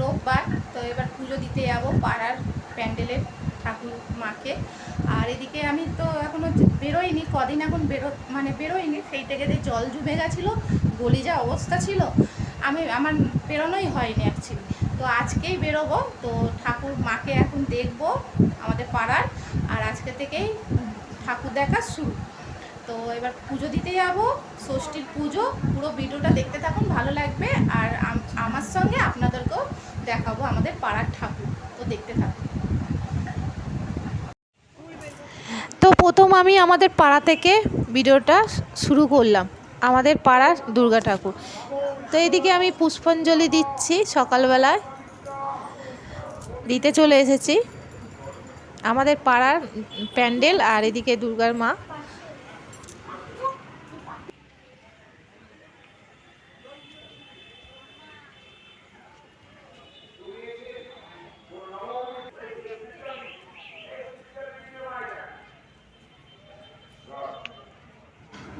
রোববার। তো এবার পুজো দিতে যাব পাড়ার প্যান্ডেলের ঠাকুর মাকে। আর এদিকে আমি তো এখনও বেরোইনি, কদিন এখন বেরো মানে বেরোইনি, সেই থেকে যে জল জমে গেছিল, গলি যা অবস্থা ছিল, আমি, আমার বেরোনোই হয়নি অ্যাকচুয়ালি তো আজকেই বেরোবো, তো ঠাকুর মাকে এখন দেখব আমাদের পাড়ার। আর আজকে থেকেই ঠাকুর দেখা শুরু। তো এবার পুজো দিতে যাব, ষষ্ঠীর পুজো, পুরো ভিডিওটা দেখতে থাকুন, ভালো লাগবে। আর আমার সঙ্গে আপনাদেরকেও দেখাবো আমাদের পাড়ার ঠাকুর। তো দেখতে থাকুন। তো প্রথম আমি আমাদের পাড়া থেকে ভিডিওটা শুরু করলাম। আমাদের পাড়ার দুর্গা ঠাকুর। তো এদিকে আমি পুষ্পাঞ্জলি দিচ্ছি সকালবেলায়। দিতে চলে এসেছি। আমাদের পাড়ার প্যান্ডেল আর এদিকে দুর্গার মা।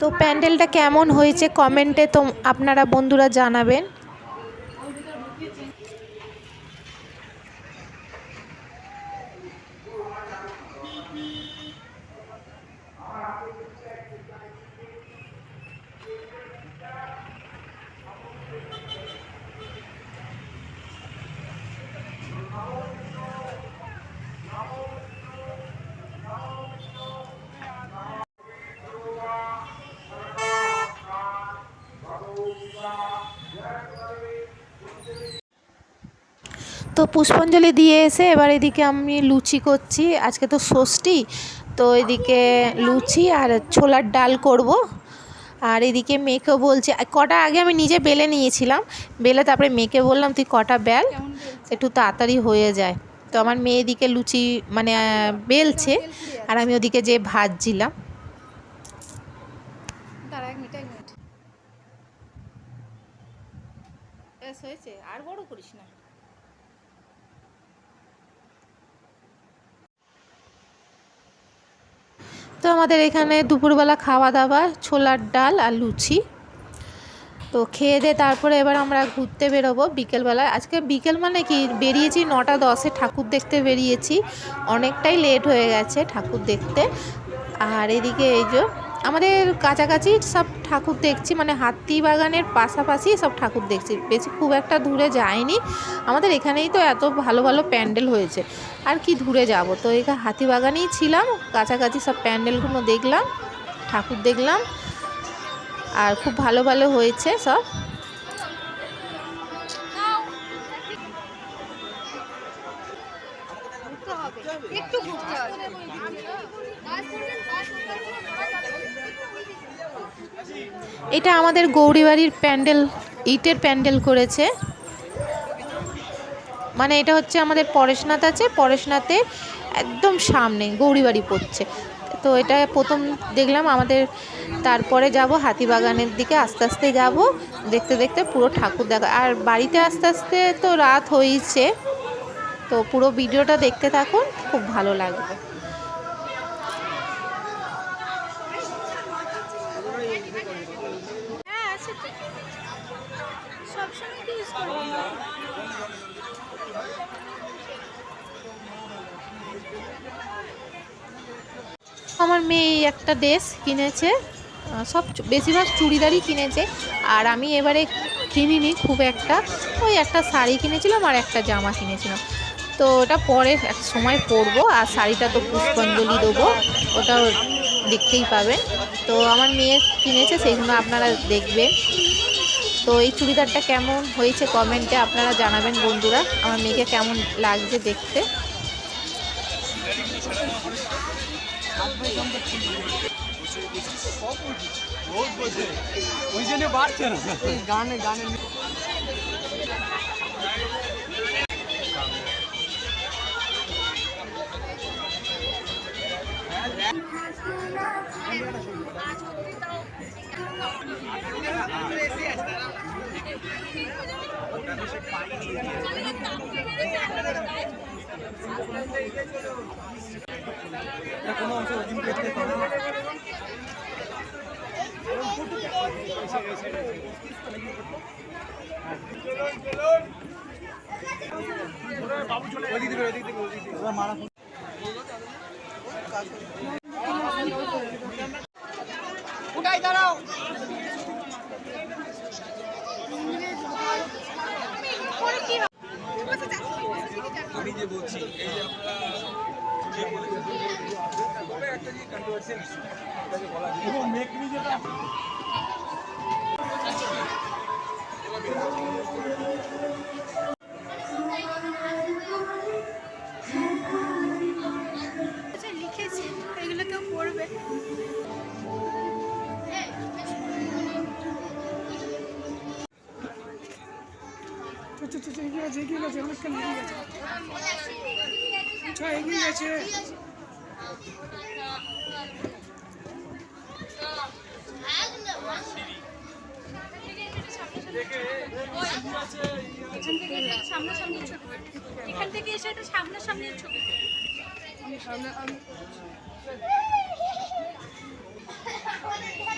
তো প্যান্ডেলটা কেমন হয়েছে কমেন্টে তো আপনারা বন্ধুরা জানাবেন। তো পুষ্পাঞ্জলি দিয়ে এসে এবার এদিকে আমি লুচি করছি। আজকে তো ষষ্ঠী তো এদিকে লুচি আর ছোলার ডাল করব। আর এদিকে মেয়েকে বলছি কটা আগে আমি নিজে বেলে নিয়েছিলাম। বেলে তারপরে মেয়েকে বললাম তুই কটা বেল? একটু তাড়াতাড়ি হয়ে যায়। তো আমার মেয়ে এদিকে লুচি মানে বেলছে। আর আমি ওদিকে যে ভাজছিলাম দাঁড়া এক মিনিট এক মিনিট ব্যাস হয়েছে আর বড় করিস না তো আমাদের এখানে দুপুরবেলা খাওয়া দাওয়া ছোলার ডাল আর লুচি। তো খেয়ে দিয়ে তারপরে এবার আমরা ঘুরতে বেরোবো বিকেলবেলায়। আজকে বিকেল মানে কি? বেরিয়েছি নটা দশে, ঠাকুর দেখতে বেরিয়েছি। অনেকটাই লেট হয়ে গেছে ঠাকুর দেখতে। আর এদিকে এই যে আমাদের কাছাকাছি সব ঠাকুর দেখছি মানে হাতি বাগানের পাশাপাশি সব ঠাকুর দেখছি। বেশি খুব একটা দূরে যায়নি আমাদের এখানেই তো এত ভালো ভালো প্যান্ডেল হয়েছে। আর কি দূরে যাব? তো এখানে হাতি বাগানেই ছিলাম, কাছাকাছি সব প্যান্ডেলগুলো দেখলাম, ঠাকুর দেখলাম, আর খুব ভালো ভালো হয়েছে সব। এটা আমাদের গৌরীবাড়ির প্যান্ডেল, ইটের প্যান্ডেল করেছে। মানে এটা হচ্ছে আমাদের পরেশনাথ আছে পরেশনাথে একদম সামনে গৌরীবাড়ি পড়ছে। তো এটা প্রথম দেখলাম আমাদের, তারপরে যাব হাতিবাগানের দিকে, আস্তে আস্তে যাব, দেখতে দেখতে পুরো ঠাকুর দেখা, আর বাড়িতে আস্তে আস্তে তো রাত হয়েছে। তো পুরো ভিডিওটা দেখতে থাকুন, খুব ভালো লাগবে হ্যাঁ আছে তো আমার মেয়ে একটা ড্রেস কিনেছে সব বেশিরভাগ চুড়িদারই কিনেছে, আর আমি এবারে কিনিনি খুব একটা। ওই একটা শাড়ি কিনেছিলাম আর একটা জামা কিনেছিলাম। তো ওটা পরে এক সময় পরবো, আর শাড়িটা তো পুষ্পাঞ্জলি দেবো। ওটাও দেখতেই পাবেন। তো আমার মেয়ে কিনেছে সেইগুলো আপনারা দেখবেন। তো এই চুড়িদারটা কেমন হয়েছে কমেন্টে আপনারা জানাবেন বন্ধুরা। আমার মেয়েকে কেমন লাগছে দেখতে? ওই জন্য বাড়ছে না। গানে গানে কোনো আছে ওজন করতে মারা আমি যে বলছি এই যে আপনারা যে বলেছেন তবে একটা যে কন্ট্রোভার্সিয়াল ইস্যু এটাকে বলা আচ্ছা এগিয়ে গেছে অনেকক্ষণ এগিয়ে গেছে। আচ্ছা এগিয়ে গেছে এখান থেকে এসে একটা সামনাসামনি ছবি। ডালদিকে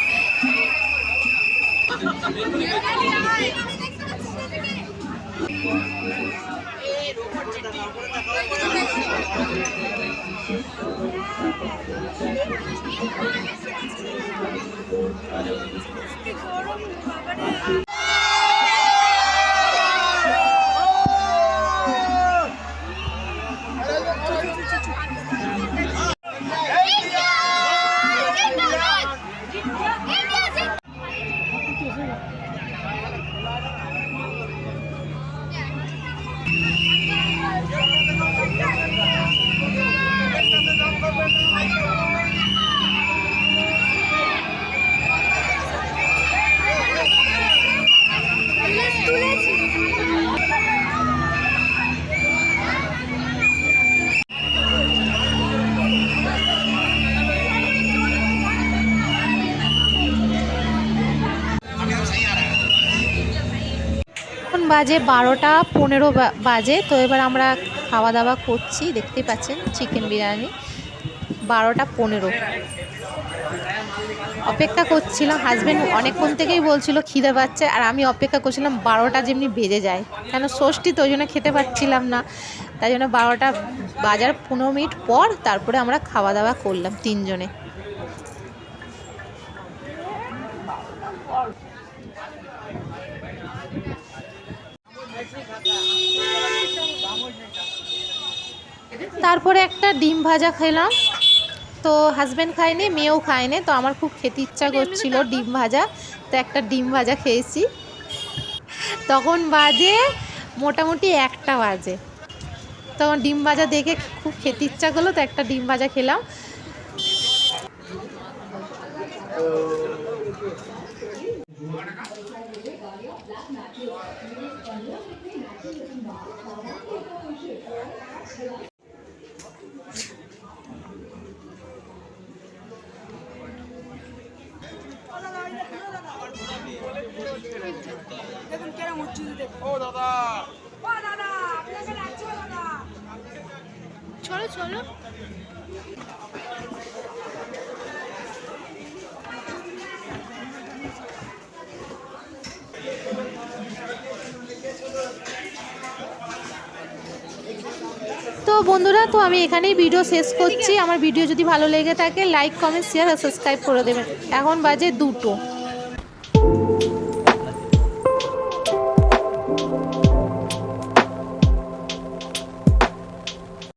ভিডিও এখন বাজে বারোটা পনেরো বাজে। তো এবার আমরা খাওয়া দাওয়া করছি, দেখতেই পাচ্ছেন চিকেন বিরিয়ানি, বারোটা পনেরো। অপেক্ষা করছিলাম হাজব্যান্ড অনেকক্ষণ থেকেই বলছিল খিদে পাচ্ছে, আর আমি অপেক্ষা করছিলাম বারোটা যেমনি বেজে যায়। কেন ষষ্ঠী তো ওই জন্য খেতে পাচ্ছিলাম না। তাই জন্য বারোটা বাজার পনেরো মিনিট পর তারপরে আমরা খাওয়া দাওয়া করলাম তিনজনে। তারপরে একটা ডিম ভাজা খেলাম। তো হাজব্যান্ড খায়নি মেয়েও খায়নি তো আমার খুব খেতে ইচ্ছা করছিল ডিম ভাজা। তো একটা ডিম ভাজা খেয়েছি। তখন বাজে মোটামুটি একটা বাজে। তখন ডিম ভাজা দেখে খুব খেতে ইচ্ছা করল তো একটা ডিম ভাজা খেলাম। দেখুন কেরম দেখুন। ও দাদা। ও দাদা আপনাকে ডাকছে দাদা। চলো চলো। তো বন্ধুরা, তো আমি এখানেই ভিডিও শেষ করছি। আমার ভিডিও যদি ভালো লেগে থাকে লাইক কমেন্ট শেয়ার আর সাবস্ক্রাইব করে দেবেন। এখন বাজে দুটো।